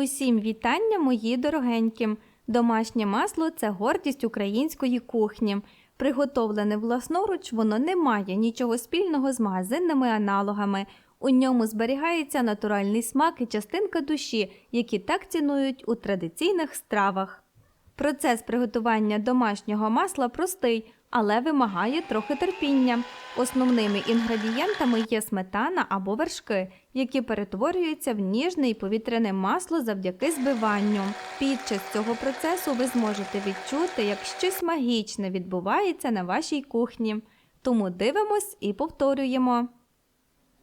Усім вітання, мої дорогенькі! Домашнє масло це гордість української кухні. Приготовлене власноруч, воно не має нічого спільного з магазинними аналогами. У ньому зберігається натуральний смак і частинка душі, які так цінують у традиційних стравах. Процес приготування домашнього масла простий, але вимагає трохи терпіння. Основними інгредієнтами є сметана або вершки, які перетворюються в ніжне і повітряне масло завдяки збиванню. Під час цього процесу ви зможете відчути, як щось магічне відбувається на вашій кухні. Тому дивимось і повторюємо.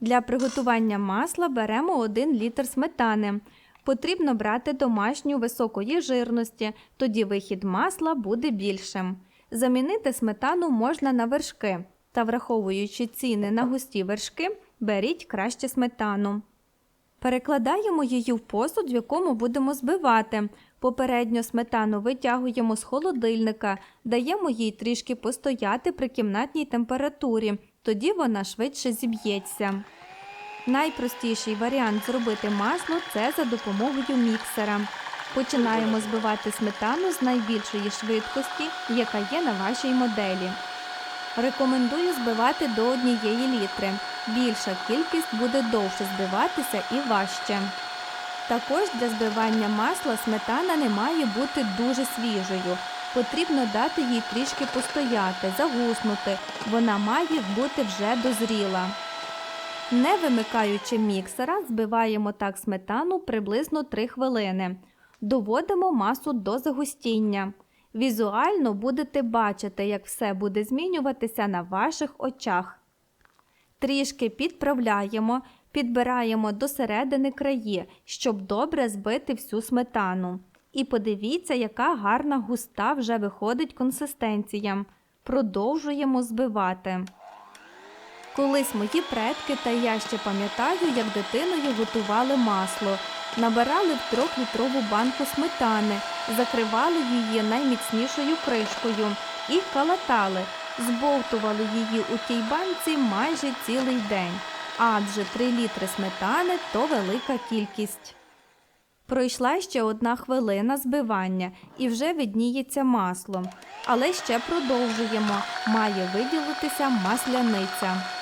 Для приготування масла беремо 1 літр сметани. Потрібно брати домашню високої жирності, тоді вихід масла буде більшим. Замінити сметану можна на вершки, та враховуючи ціни на густі вершки, беріть краще сметану. Перекладаємо її в посуд, в якому будемо збивати. Попередньо сметану витягуємо з холодильника, даємо їй трішки постояти при кімнатній температурі, тоді вона швидше зіб'ється. Найпростіший варіант зробити масло це за допомогою міксера. Починаємо збивати сметану з найбільшої швидкості, яка є на вашій моделі. Рекомендую збивати до однієї літри. Більша кількість буде довше збиватися і важче. Також для збивання масла сметана не має бути дуже свіжою. Потрібно дати їй трішки постояти, загуснути. Вона має бути вже дозріла. Не вимикаючи міксера, збиваємо так сметану приблизно 3 хвилини. Доводимо масу до загустіння. Візуально будете бачити, як все буде змінюватися на ваших очах. Трішки підправляємо, підбираємо до середини краї, щоб добре збити всю сметану. І подивіться, яка гарна густа вже виходить консистенція. Продовжуємо збивати. Колись мої предки та я ще пам'ятаю, як дитиною готували масло. Набирали в трьохлітрову банку сметани, закривали її найміцнішою кришкою і калатали, збовтували її у тій банці майже цілий день. Адже 3 літри сметани то велика кількість. Пройшла ще одна хвилина збивання і вже видніється масло. Але ще продовжуємо. Має виділитися масляниця.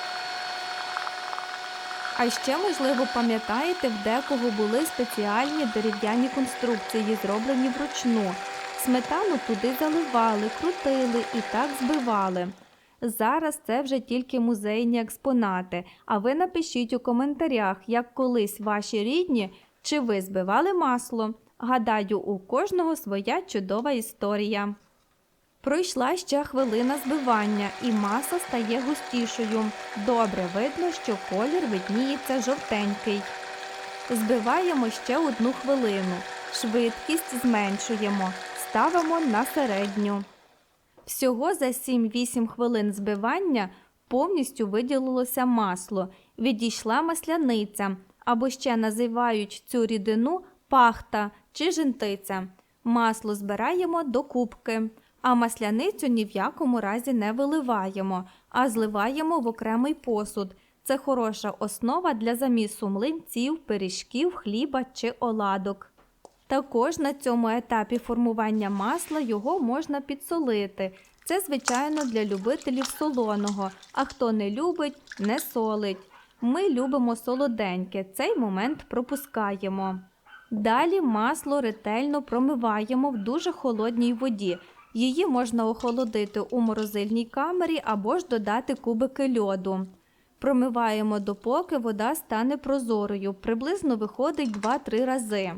А ще, можливо, пам'ятаєте, в декого були спеціальні дерев'яні конструкції, зроблені вручну. Сметану туди заливали, крутили і так збивали. Зараз це вже тільки музейні експонати. А ви напишіть у коментарях, як колись ваші рідні чи ви збивали масло. Гадаю, у кожного своя чудова історія. Пройшла ще хвилина збивання, і маса стає густішою. Добре видно, що колір видніється жовтенький. Збиваємо ще одну хвилину. Швидкість зменшуємо. Ставимо на середню. Всього за 7-8 хвилин збивання повністю виділилося масло, відійшла масляниця, або ще називають цю рідину пахта чи жентиця. Масло збираємо до кубки а масляницю ні в якому разі не виливаємо, а зливаємо в окремий посуд. Це хороша основа для замісу млинців, пиріжків, хліба чи оладок. Також на цьому етапі формування масла його можна підсолити. Це, звичайно, для любителів солоного, а хто не любить, не солить. Ми любимо солоденьке, цей момент пропускаємо. Далі масло ретельно промиваємо в дуже холодній воді. Її можна охолодити у морозильній камері або ж додати кубики льоду. Промиваємо допоки вода стане прозорою, приблизно виходить 2-3 рази.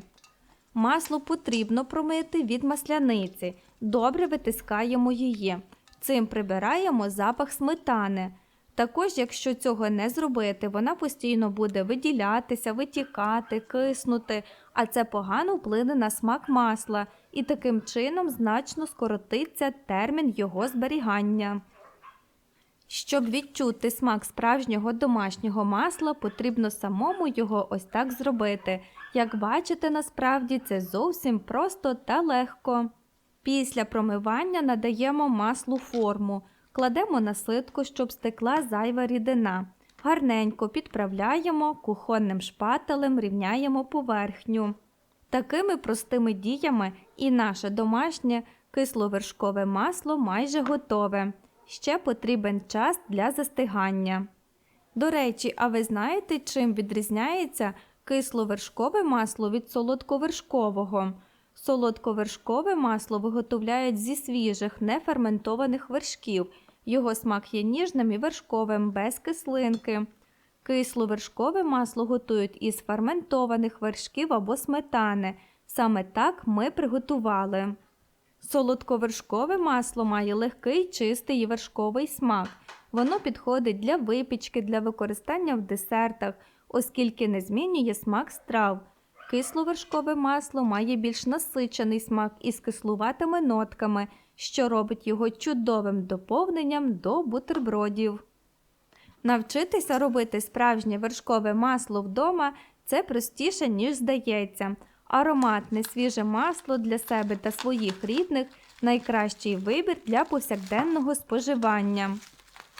Масло потрібно промити від масляниці. Добре витискаємо її. Цим прибираємо запах сметани. Також, якщо цього не зробити, вона постійно буде виділятися, витікати, киснути, а це погано вплине на смак масла і таким чином значно скоротиться термін його зберігання. Щоб відчути смак справжнього домашнього масла, потрібно самому його ось так зробити. Як бачите, насправді це зовсім просто та легко. Після промивання надаємо маслу форму, кладемо на ситку, щоб стекла зайва рідина. Гарненько підправляємо, кухонним шпателем рівняємо поверхню. Такими простими діями і наше домашнє кисловершкове масло майже готове. Ще потрібен час для застигання. До речі, а ви знаєте, чим відрізняється кисловершкове масло від солодковершкового? Солодковершкове масло виготовляють зі свіжих неферментованих вершків. Його смак є ніжним і вершковим, без кислинки. Кисловершкове масло готують із ферментованих вершків або сметани. Саме так ми приготували. Солодковершкове масло має легкий, чистий і вершковий смак. Воно підходить для випічки, для використання в десертах, оскільки не змінює смак страв. Кисловершкове масло має більш насичений смак із кислуватими нотками, що робить його чудовим доповненням до бутербродів. Навчитися робити справжнє вершкове масло вдома це простіше, ніж здається. Ароматне свіже масло для себе та своїх рідних найкращий вибір для повсякденного споживання.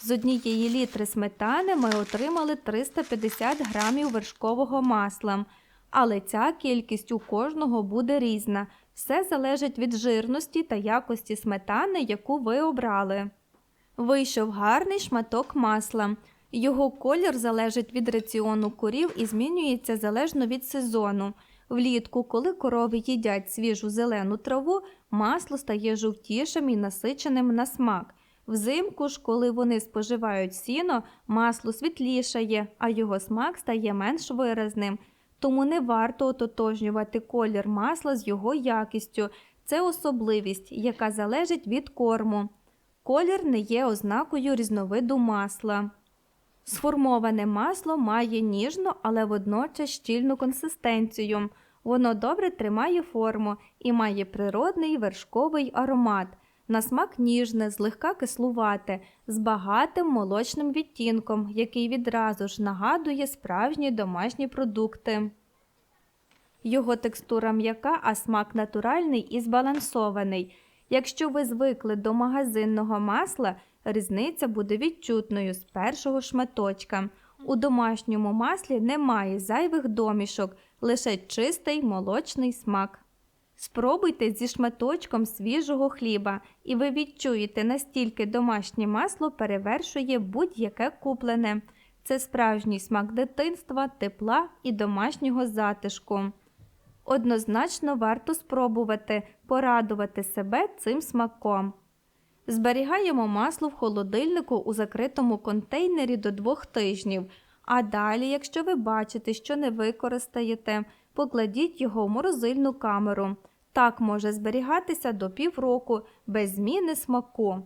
З однієї літри сметани ми отримали 350 грамів вершкового масла, але ця кількість у кожного буде різна. Все залежить від жирності та якості сметани, яку ви обрали. Вийшов гарний шматок масла. Його колір залежить від раціону корів і змінюється залежно від сезону. Влітку, коли корови їдять свіжу зелену траву, масло стає жовтішим і насиченим на смак. Взимку ж, коли вони споживають сіно, масло світлішає, а його смак стає менш виразним. Тому не варто ототожнювати колір масла з його якістю. Це особливість, яка залежить від корму. Колір не є ознакою різновиду масла. Сформоване масло має ніжну, але водночас щільну консистенцію. Воно добре тримає форму і має природний вершковий аромат. На смак ніжне, злегка кислувате, з багатим молочним відтінком, який відразу ж нагадує справжні домашні продукти. Його текстура м'яка, а смак натуральний і збалансований. Якщо ви звикли до магазинного масла, різниця буде відчутною з першого шматочка. У домашньому маслі немає зайвих домішок, лише чистий молочний смак. Спробуйте зі шматочком свіжого хліба, і ви відчуєте, настільки домашнє масло перевершує будь-яке куплене. Це справжній смак дитинства, тепла і домашнього затишку. Однозначно варто спробувати порадувати себе цим смаком. Зберігаємо масло в холодильнику у закритому контейнері до двох тижнів. А далі, якщо ви бачите, що не використаєте, покладіть його в морозильну камеру. Так може зберігатися до півроку без зміни смаку.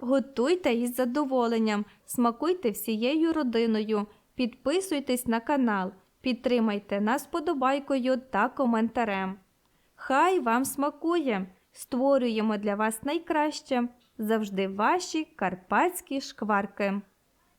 Готуйте із задоволенням, смакуйте всією родиною, підписуйтесь на канал, підтримайте нас подобайкою та коментарем. Хай вам смакує! Створюємо для вас найкраще завжди ваші карпатські шкварки.